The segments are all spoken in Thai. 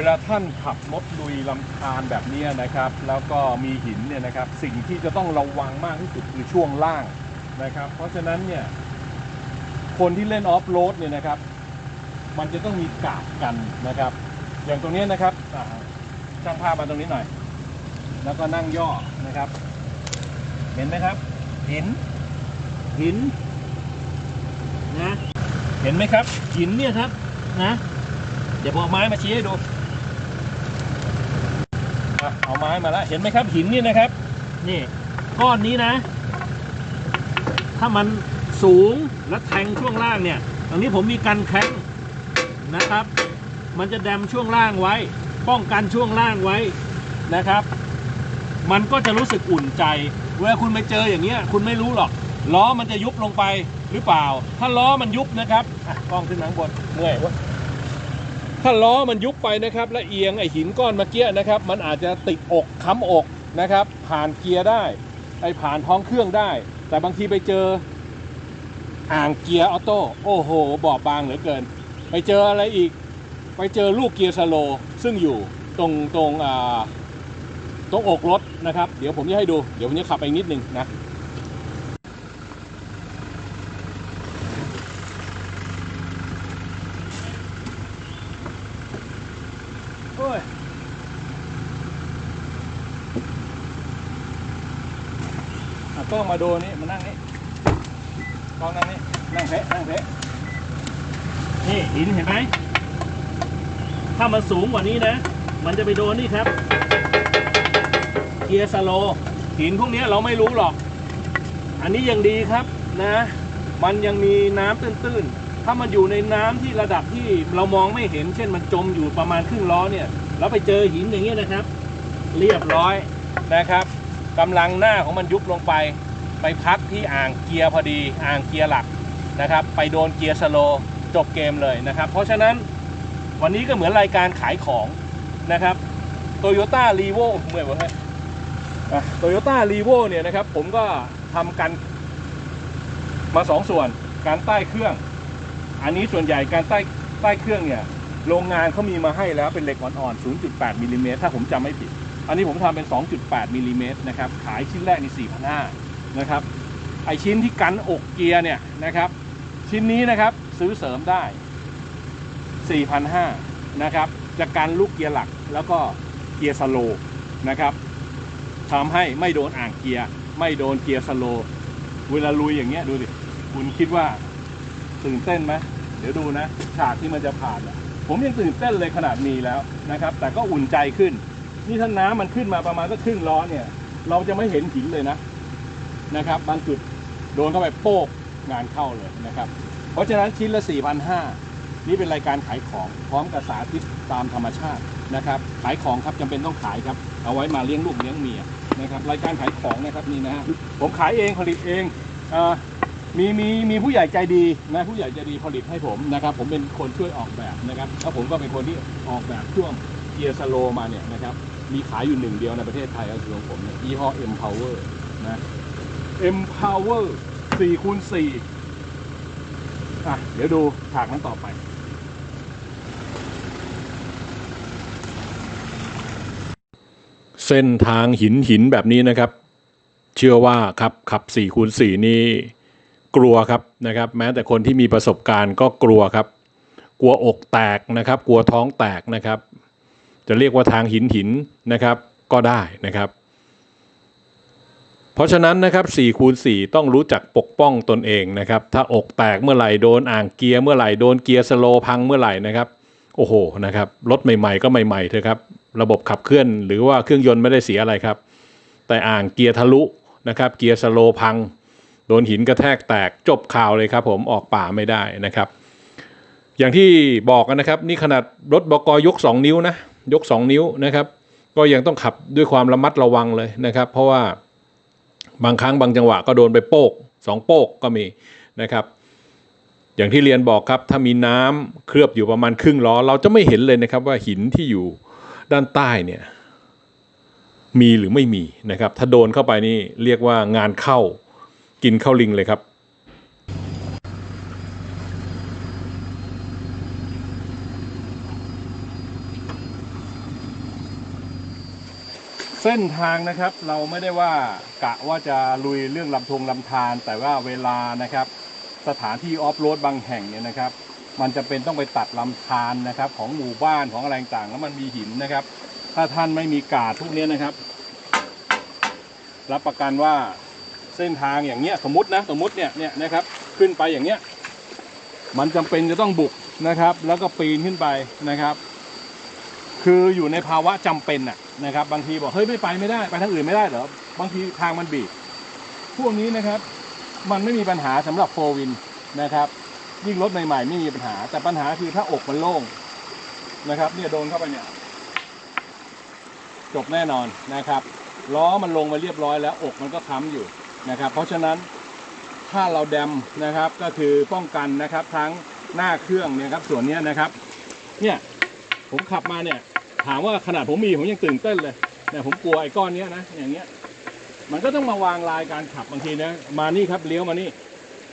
เวลาท่านขับรถลุยลำธารแบบนี้นะครับ แล้วก็มีหินเนี่ยนะครับ สิ่งที่จะต้องระวังมากที่สุดคือช่วงล่างนะครับ เพราะฉะนั้นเนี่ยคนที่เล่นออฟโรดเนี่ยนะครับ มันจะต้องมีกาดกันนะครับ อย่างตรงนี้นะครับช่างภาพมาตรงนี้หน่อย แล้วก็นั่งย่อนะครับ เห็นไหมครับ หิน หินนะเห็นไหมครับ หินเนี่ยครับนะเดี๋ยวผมเอาไม้มาชี้ให้ดูะเอาไม้มาแล้วเห็นไหมครับหินนี่นะครับ นี่ก้อนนี้นะ ถ้ามันสูงและแทงช่วงล่างเนี่ยตรงนี้ผมมีกันแข้งนะครับ มันจะแดมช่วงล่างไว้ ป้องกันช่วงล่างไว้นะครับ มันก็จะรู้สึกอุ่นใจ เวลาคุณไปเจออย่างเงี้ย คุณไม่รู้หรอก ล้อมันจะยุบลงไปหรือเปล่า ถ้าล้อมันยุบนะครับกล้องขึ้นมาข้างบนเมื่อยวะ ถ้าล้อมันยุบไปนะครับ และเอียงไอหินก้อนเมื่อกี้นะครับ มันอาจจะติดอกค้ำอกนะครับ ผ่านเกียร์ได้ ไอผ่านท้องเครื่องได้ แต่บางทีไปเจออ่างเกียร์ออโต้โอ้โห บอบบางเหลือเกิน ไปเจออะไรอีก ไปเจอลูกเกียร์สโลซึ่งอยู่ตรงตรงอ่าตรงอกรถนะครับ เดี๋ยวผมจะให้ดู เดี๋ยวผมจะขับไปนิดนึงนะ โอ้ยอะ กล้องมาดูนี่มานั่งนี่กล้องนั่งนี่นั่งเพะนั่งเพะนี่หินเห็นไหมถ้ามันสูงกว่านี้นะ มันจะไปโดนนี่ครับเกียร์สโลหินพวกนี้เราไม่รู้หรอก อันนี้ยังดีครับนะ มันยังมีน้ำตื้นๆ ถ้ามันอยู่ในน้ำที่ระดับที่เรามองไม่เห็น เช่นมันจมอยู่ประมาณครึ่งล้อเนี่ยแล้วไปเจอหินอย่างเงี้ยนะครับ เรียบร้อยนะครับกำลังหน้าของมันยุบลงไป ไปพักที่อ่างเกียร์พอดีอ่างเกียร์หลักนะครับ ไปโดนเกียร์สโลจบเกมเลยนะครับ เพราะฉะนั้นวันนี้ก็เหมือนรายการขายของนะครับโตโยต้ารีโวเมื่อไหร่โตโยต้ารีโวเนี่ยนะครับ ผมก็ทำกันมาสองส่วนการใต้เครื่อง อันนี้ส่วนใหญ่การใต้ใต้เครื่องเนี่ยโรงงานเขามีมาให้แล้วเป็นเหล็กอ่อนๆ 0.8มิลลิเมตรถ้าผมจำไม่ผิด อันนี้ผมทำเป็น 2.8มิลลิเมตรนะครับ ขายชิ้นแรกในี่4,500 นะครับ ไอชิ้นที่กันอกเกียร์เนี่ยนะครับ ชิ้นนี้นะครับซื้อเสริมได้ 4,500นะครับจะกันลูกเกียร์หลักแล้วก็เกียร์สโลนะครับทำให้ไม่โดนอ่างเกียร์ ไม่โดนเกียร์สโลเวลาลุยอย่างเงี้ยดูดิคุณคิดว่าตื่นเต้นไหมเดี๋ยวดูนะฉากที่มันจะผ่านผมยังตื่นเต้นเลยขนาดนี้แล้วนะครับ แต่ก็อุ่นใจขึ้น นี่ถ้าน้ำมันขึ้นมาประมาณสักครึ่งล้อเนี่ย เราจะไม่เห็นหินเลยนะ นะครับบางจุดโดนเข้าไปโป๊กงานเข้าเลยนะครับ เพราะฉะนั้นชิ้นละ 4,500 นี่เป็นรายการขายของพร้อมกับสาธิตตามธรรมชาตินะครับ ขายของครับจำเป็นต้องขายครับ เอาไว้มาเลี้ยงลูกเลี้ยงเมียนะครับรายการขายของนะครับนี่นะฮะผมขายเองผลิตเองเออมีมีมีผู้ใหญ่ใจดีนะผู้ใหญ่ใจดีผลิตให้ผมนะครับ ผมเป็นคนช่วยออกแบบนะครับแล้วผมก็เป็นคนที่ออกแบบช่วงเกียร์สโลมาเนี่ยนะครับมีขายอยู่หนึ่งเดียวในประเทศไทยก็คือของผมเนี่ยยี่ห้อ Empower นะ Empower 4คูณ4อะ เดี๋ยวดูฉากนั้นต่อไป เส้นทางหินหินแบบนี้นะครับ เชื่อว่าครับขับ4คูณ4นี่กลัวครับนะครับ แม้แต่คนที่มีประสบการณ์ก็กลัวครับ กลัวอกแตกนะครับ กลัวท้องแตกนะครับ จะเรียกว่าทางหินหินนะครับ ก็ได้นะครับ เพราะฉะนั้นนะครับ4คูณ4ต้องรู้จักปกป้องตนเองนะครับ ถ้าอกแตกเมื่อไหร่โดนอ่างเกียร์เมื่อไหร่โดนเกียร์สโลพังเมื่อไหร่นะครับ โอ้โหนะครับรถใหม่ๆ ก็ใหม่ๆเถอะครับระบบขับเคลื่อน หรือว่าเครื่องยนต์ไม่ได้เสียอะไรครับ แต่อ่างเกียร์ทะลุนะครับเกียร์สโลพัง โดนหินกระแทกแตกจบข่าวเลยครับ ผมออกป่าไม่ได้นะครับ อย่างที่บอกกันนะครับ นี่ขนาดรถบกยก 2 นิ้วนะยก 2 นิ้วนะครับ ก็ยังต้องขับด้วยความระมัดระวังเลยนะครับ เพราะว่า บางครั้งบางจังหวะก็โดนไปโปกสองโปกก็มีนะครับ อย่างที่เรียนบอกครับถ้ามีน้ำเคลือบอยู่ประมาณครึ่งล้อ เราจะไม่เห็นเลยนะครับว่าหินที่อยู่ด้านใต้เนี่ยมีหรือไม่มีนะครับ ถ้าโดนเข้าไปนี่เรียกว่างานเข้ากินเข้าลิงเลยครับ ส้นทางนะครับเราไม่ได้ว่ากะว่าจะลุยเรื่องลำธงลำธารแต่ว่าเวลานะครับ สถานที่ออฟโรดบางแห่งเนี่ยนะครับ มันจะเป็นต้องไปตัดลำธารนะครับ ของหมู่บ้านของอะไรต่างแล้วมันมีหินนะครับ ถ้าท่านไม่มีกาดพวกเนี้ยนะครับ รับประกันว่าเส้นทางอย่างเงี้ยสมมตินะสมมติเนี่ยเนี่ยนะครับ ขึ้นไปอย่างเงี้ย มันจำเป็นจะต้องบุกนะครับ แล้วก็ปีนขึ้นไปนะครับ คืออยู่ในภาวะจำเป็นน่ะนะครับ บางทีบอกเฮ้ยไม่ไปไม่ได้ไปทางอื่นไม่ได้เหรอบางทีทางมันบีบพวกนี้นะครับ มันไม่มีปัญหาสำหรับโฟวินนะครับยิ่งรถใหม่ๆไม่มีปัญหา แต่ปัญหาคือถ้าอกมันโล่งนะครับเนี่ยโดนเข้าไปเนี่ยจบแน่นอนนะครับล้อมันลงมาเรียบร้อยแล้วอกมันก็ค้ำอยู่นะครับ เพราะฉะนั้นถ้าเราแดมนะครับก็คือป้องกันนะครับทั้งหน้าเครื่องเนี่ยครับส่วนนี้นะครับ เนี่ยผมขับมาเนี่ย ถามว่าขนาดผมมีผมยังตื่นเต้นเลยเนี่ยผมกลัวไอ้ก้อนเนี้ยนะอย่างเงี้ย มันก็ต้องมาวางลายการขับบางทีนะมานี่ครับเลี้ยวมานี่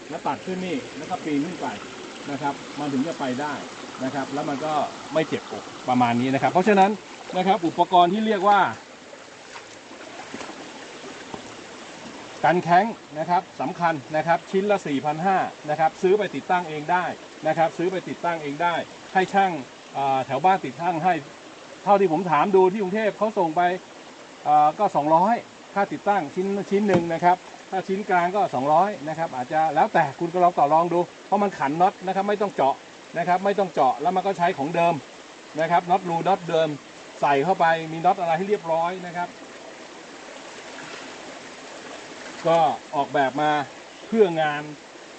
แล้วตัดขึ้นนี่แล้วก็ปีนขึ้นไปนะครับ มันถึงจะไปได้นะครับ แล้วมันก็ไม่เจ็บอกประมาณนี้นะครับ เพราะฉะนั้นนะครับ อุปกรณ์ที่เรียกว่ากันแข้งนะครับสำคัญนะครับชิ้นละ 4,500นะครับซื้อไปติดตั้งเองได้นะครับ ซื้อไปติดตั้งเองได้ ให้ช่างแถวบ้านติดตั้งให้ เท่าที่ผมถามดูที่กรุงเทพเขาส่งไปก็ 200 ค่าติดตั้งชิ้นชิ้นหนึ่งนะครับ ถ้าชิ้นกลางก็ 200 นะครับ อาจจะแล้วแต่คุณก็ลองต่อรองดู เพราะมันขันน็อตนะครับ ไม่ต้องเจาะนะครับ ไม่ต้องเจาะแล้วมันก็ใช้ของเดิมนะครับน็อตรูน็อตเดิมใส่เข้าไปมีน็อตอะไรให้เรียบร้อยนะครับ ก็ออกแบบมาเพื่องาน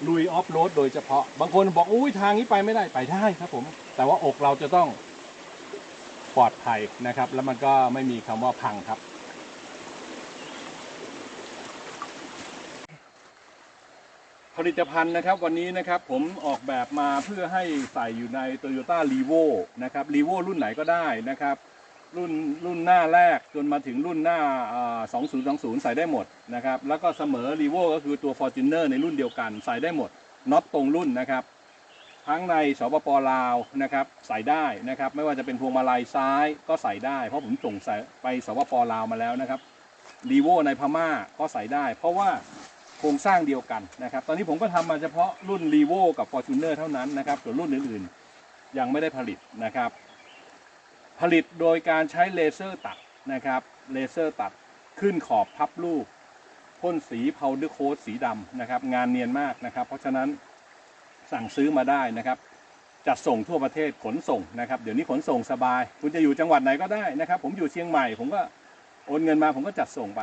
ลุยออฟโรดโดยเฉพาะ บางคนบอกอุ้ยทางนี้ไปไม่ได้ไปได้ครับผม แต่ว่าอกเราจะต้อง ปลอดภัยนะครับ แล้วมันก็ไม่มีคำว่าพังครับ ผลิตภัณฑ์นะครับวันนี้นะครับผมออกแบบมาเพื่อให้ใส่อยู่ใน Toyota r e v o นะครับ r e v o รุ่นไหนก็ได้นะครับรุ่นรุ่นหน้าแรกจนมาถึงรุ่นหน้า 2020 ใส่ได้หมดนะครับ แล้วก็เสมอ r e v o ก็คือตัว Fortuner ในรุ่นเดียวกัน ใส่ได้หมดน็อตตรงรุ่นนะครับ ทั้งในสปปลาวนะครับใส่ได้นะครับ ไม่ว่าจะเป็นพวงมาลัยซ้ายก็ใส่ได้ เพราะผมส่งใส่ไปสปปลาวมาแล้วนะครับรีโวในพม่าก็ใส่ได้ เพราะว่าโครงสร้างเดียวกันนะครับ ตอนนี้ผมก็ทำมาเฉพาะรุ่นรีโวกับ Fortuner เท่านั้นนะครับ ส่วนรุ่นอื่นๆ ยังไม่ได้ผลิตนะครับ ผลิตโดยการใช้เลเซอร์ตัดนะครับเลเซอร์ตัดขึ้นขอบพับรูปพ่นสีพาวเดอร์โค้ดสีดำนะครับ งานเนียนมากนะครับ เพราะฉะนั้น สั่งซื้อมาได้นะครับจัดส่งทั่วประเทศขนส่งนะครับ เดี๋ยวนี้ขนส่งสบาย คุณจะอยู่จังหวัดไหนก็ได้นะครับ ผมอยู่เชียงใหม่ ผมก็โอนเงินมาผมก็จัดส่งไป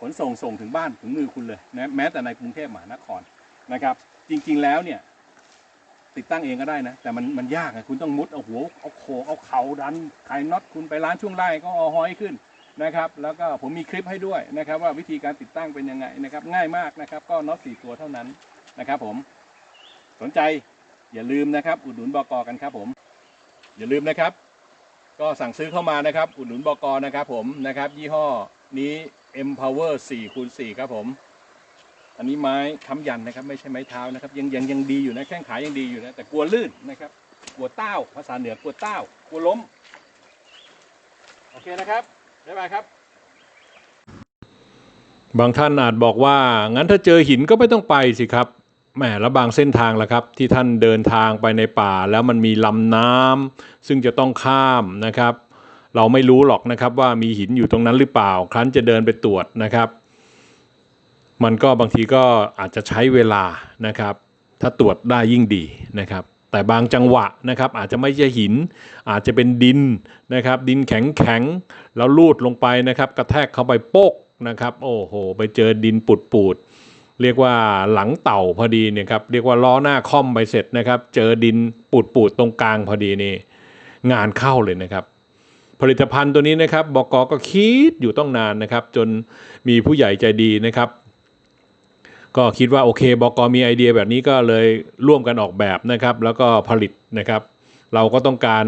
ขนส่งส่งถึงบ้านถึงมือคุณเลยนะแม้แต่ในกรุงเทพมหานครนะครับ จริงๆแล้วเนี่ย ติดตั้งเองก็ได้นะ แต่มันมันยากอะคุณต้องมุดเอาหัวเอาโขกเอาเข่าดันไขน็อตคุณไปร้านช่วงไล่ก็เอาห้อยขึ้นนะครับ แล้วก็ผมมีคลิปให้ด้วยนะครับ ว่าวิธีการติดตั้งเป็นยังไงนะครับ ง่ายมากนะครับ ก็น็อตสี่ตัวเท่านั้นนะครับ ผม นใจอย่าลืมนะครับ อุดหนุนบกกันครับผม อย่าลืมนะครับ ก็สั่งซื้อเข้ามานะครับ อุดหนุนบกนะครับผมนะครับ ยี่ห้อนี้ Empower 4คูณ4ครับผม อันนี้ไม้ค้ำยันนะครับ ไม่ใช่ไม้เท้านะครับ ยังยังยังดีอยู่นะแข้งขายังดีอยู่นะแต่กลัวลื่นนะครับกลัวเต้าภาษาเหนือกลัวเต้ากลัวล้มโอเคนะครับบ๊ายบายครับ บางท่านอาจบอกว่างั้นถ้าเจอหินก็ไม่ต้องไปสิครับ แหมแล้วบางเส้นทางล่ะครับ ที่ท่านเดินทางไปในป่า แล้วมันมีลำน้ำซึ่งจะต้องข้ามนะครับ เราไม่รู้หรอกนะครับว่ามีหินอยู่ตรงนั้นหรือเปล่า ครั้นจะเดินไปตรวจนะครับ มันก็บางทีก็อาจจะใช้เวลานะครับ ถ้าตรวจได้ยิ่งดีนะครับ แต่บางจังหวะนะครับ อาจจะไม่ใช่หิน อาจจะเป็นดินนะครับ ดินแข็งแข็งๆแล้วลูดลงไปนะครับ กระแทกเข้าไปโป๊กนะครับ โอ้โห ไปเจอดินปูดปูดๆ เรียกว่าหลังเต่าพอดีเนี่ยครับเรียกว่าล้อหน้าค่อมไปเสร็จนะครับ เจอดินปูดปูดตรงกลางพอดีนี่งานเข้าเลยนะครับ ผลิตภัณฑ์ตัวนี้นะครับบกก็คิดอยู่ต้องนานนะครับ จนมีผู้ใหญ่ใจดีนะครับ ก็คิดว่าโอเคบกมีไอเดียแบบนี้ก็เลยร่วมกันออกแบบนะครับ แล้วก็ผลิตนะครับ เราก็ต้องการ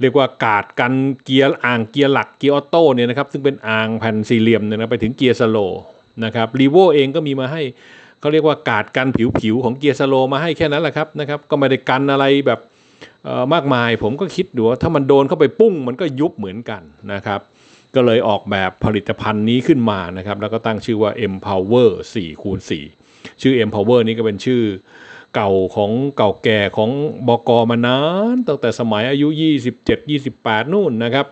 เรียกว่ากาดกันเกียร์อ่างเกียร์หลักเกียร์ออโต้เนี่ยนะครับซึ่งเป็นอ่างแผ่นสี่เหลี่ยมเนี่ยนะไปถึงเกียร์สโล นะครับรีโวเองก็มีมาให้เขาเรียกว่ากาดกันผิวๆของเกียร์สโลมาให้แค่นั้นแหละครับนะครับก็ไม่ได้กันอะไรแบบมากมายผมก็คิดดูว่าถ้ามันโดนเข้าไปปุ้งมันก็ยุบเหมือนกันนะครับก็เลยออกแบบผลิตภัณฑ์นี้ขึ้นมานะครับแล้วก็ตั้งชื่อว่า Empower 4คูณ4ชื่อ Empower นี้ก็เป็นชื่อเก่าของเก่าแก่ของบกมานานตั้งแต่สมัยอายุ 27 28 นู่นนะครับ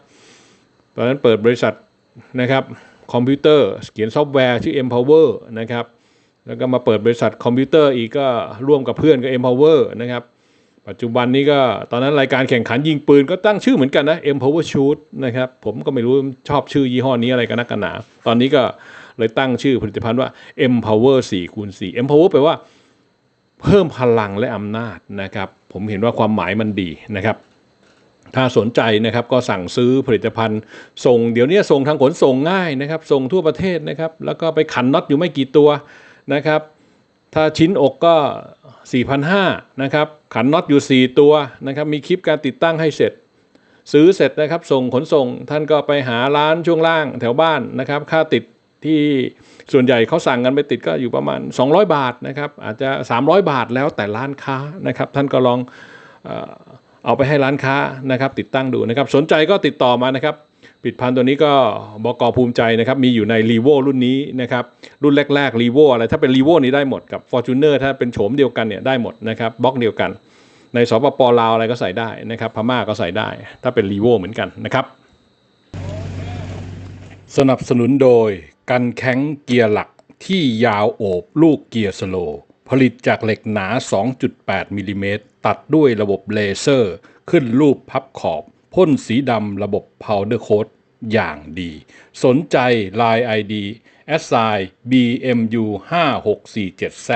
ตอนนั้นเปิดบริษัทนะครับ คอมพิวเตอร์เขียนซอฟต์แวร์ชื่อ Empower นะครับแล้วก็มาเปิดบริษัทคอมพิวเตอร์อีกก็ร่วมกับเพื่อนกับ Empower นะครับปัจจุบันนี้ก็ตอนนั้นรายการแข่งขันยิงปืนก็ตั้งชื่อเหมือนกันนะ Empower Shoot นะครับผมก็ไม่รู้ชอบชื่อยี่ห้อนี้อะไรกันนักกันหนา ตอนนี้ก็เลยตั้งชื่อผลิตภัณฑ์ว่า Empower 4คูณ4 Empower แปลว่าเพิ่มพลังและอำนาจนะครับ ผมเห็นว่าความหมายมันดีนะครับ ถ้าสนใจนะครับก็สั่งซื้อผลิตภัณฑ์ส่งเดี๋ยวนี้ส่งทางขนส่งง่ายนะครับ ส่งทั่วประเทศนะครับ แล้วก็ไปขันน็อตอยู่ไม่กี่ตัวนะครับ ถ้าชิ้นอกก็ 4,500นะครับ ขันน็อตอยู่ 4 ตัวนะครับ มีคลิปการติดตั้งให้เสร็จ ซื้อเสร็จนะครับ ส่งขนส่ง ท่านก็ไปหาร้านช่วงล่างแถวบ้านนะครับ ค่าติดที่ส่วนใหญ่เขาสั่งกันไปติดก็อยู่ประมาณ 200 บาทนะครับ อาจจะ 300 บาทแล้วแต่ร้านค้านะครับ ท่านก็ลองเอ่อ เอาไปให้ร้านค้านะครับ ติดตั้งดูนะครับ สนใจก็ติดต่อมานะครับผลิดพันตัวนี้ก็บกภูมิใจนะครับมีอยู่ใน r ีโวรุ่นนี้นะครับรุ่นแรกๆ r ีโวอะไรถ้าเป็น r ีโวนี้ได้หมดกับ f o r t u n e r ถ้าเป็นโฉมเดียวกันเนี่ยได้หมดนะครับบล็อกเดียวกัน ในสปปลาวอะไรก็ใส่ได้นะครับพม่าก็ใส่ได้ ถ้าเป็น r ีโวเหมือนกันนะครับ สนับสนุนโดย กันแข้งเกียร์หลักที่ยาวโอบลูกเกียร์สโลว์ผลิตจากเหล็กหนา 2.8มิลลิเมตร ตัดด้วยระบบเลเซอร์ ขึ้นรูปพับขอบ พ่นสีดำระบบ Powder Coat อย่างดี สนใจ Line ID s i BMU 5647Z